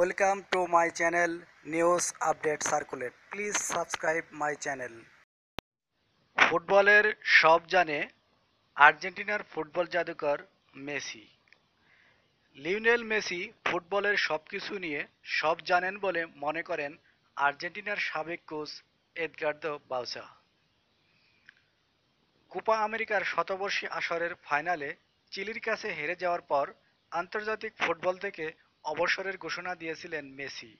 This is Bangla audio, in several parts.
Welcome to my channel news update circulate please subscribe my channel ফুটবলের সব জানে আর্জেন্টিনার ফুটবল জাদুকর মেসি। লিওনেল মেসি ফুটবলের সব কিছু নিয়ে সব জানেন বলে মনে করেন আর্জেন্টিনার সাবেক কোচ এদগার্দো বাউসা কোপা আমেরিকার শতবর্ষী আসরের ফাইনালে চিলির কাছে হেরে যাওয়ার পর আন্তর্জাতিক ফুটবল থেকে অবসরের ঘোষণা দিয়েছিলেন মেসি।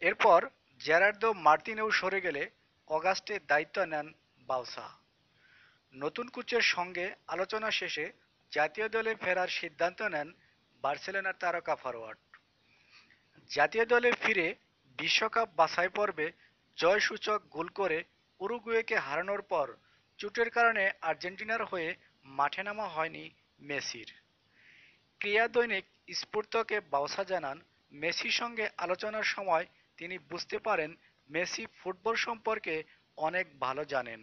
এরপর জেরার্দো মার্তিনেও সরে গেলে অগাস্টে দায়িত্ব নেন বাউসা। নতুন কোচের সঙ্গে আলোচনা শেষে জাতীয় দলে ফেরার সিদ্ধান্ত নেন বার্সেলোনার তারকা ফরোয়ার্ড। জাতীয় দলে ফিরে বিশ্বকাপ বাছাই পর্বে জয়সূচক গোল করে উরুগুয়েকে হারানোর পর চোটের কারণে আর্জেন্টিনার হয়ে মাঠে নামা হয়নি মেসির। ক্রিয়া দৈনিক স্ফূর্তকে বাউসা জানান, মেসির সঙ্গে আলোচনার সময় তিনি বুঝতে পারেন মেসি ফুটবল সম্পর্কে অনেক ভালো জানেন।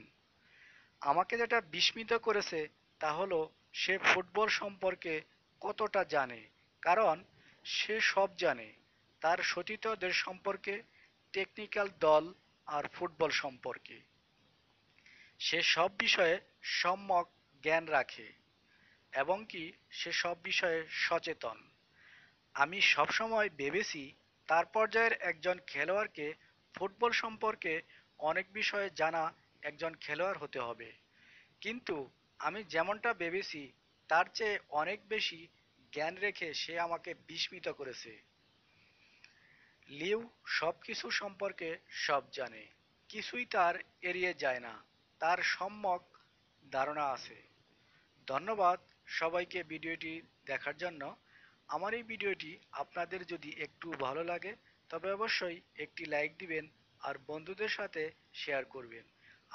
আমাকে যেটা বিস্মিত করেছে তা হলো সে ফুটবল সম্পর্কে কতটা জানে, কারণ সে সব জানে। তার সতীর্থদের সম্পর্কে টেকনিক্যাল দল আর ফুটবল সম্পর্কে। সে সব বিষয়ে সম্যক জ্ঞান রাখে। এবং কি সে সব বিষয়ে সচেতন। আমি সবসময় ভেবেছি তার পর্যায়ের একজন খেলোয়াড়কে ফুটবল সম্পর্কে অনেক বিষয়ে জানা একজন খেলোয়াড় হতে হবে। কিন্তু আমি যেমনটা ভেবেছি, তার চেয়ে অনেক বেশি জ্ঞান রেখে সে আমাকে বিস্মিত করেছে। লিউ সব কিছু সম্পর্কে সব জানে। কিছুই তার এড়িয়ে যায় না। তার সম্যক ধারণা আছে। ধন্যবাদ। সবাইকে ভিডিওটি দেখার জন্য আমার এই ভিডিওটি আপনাদের যদি একটু ভালো লাগে, তবে অবশ্যই একটি লাইক দিবেন আর বন্ধুদের সাথে শেয়ার করবেন।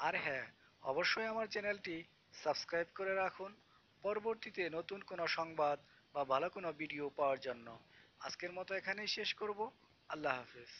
আর হ্যাঁ অবশ্যই আমার চ্যানেলটি সাবস্ক্রাইব করে রাখুন। পরবর্তীতে নতুন কোনো সংবাদ বা ভালো কোনো ভিডিও পাওয়ার জন্য। আজকের মতো এখানেই শেষ করব। আল্লাহ হাফেজ।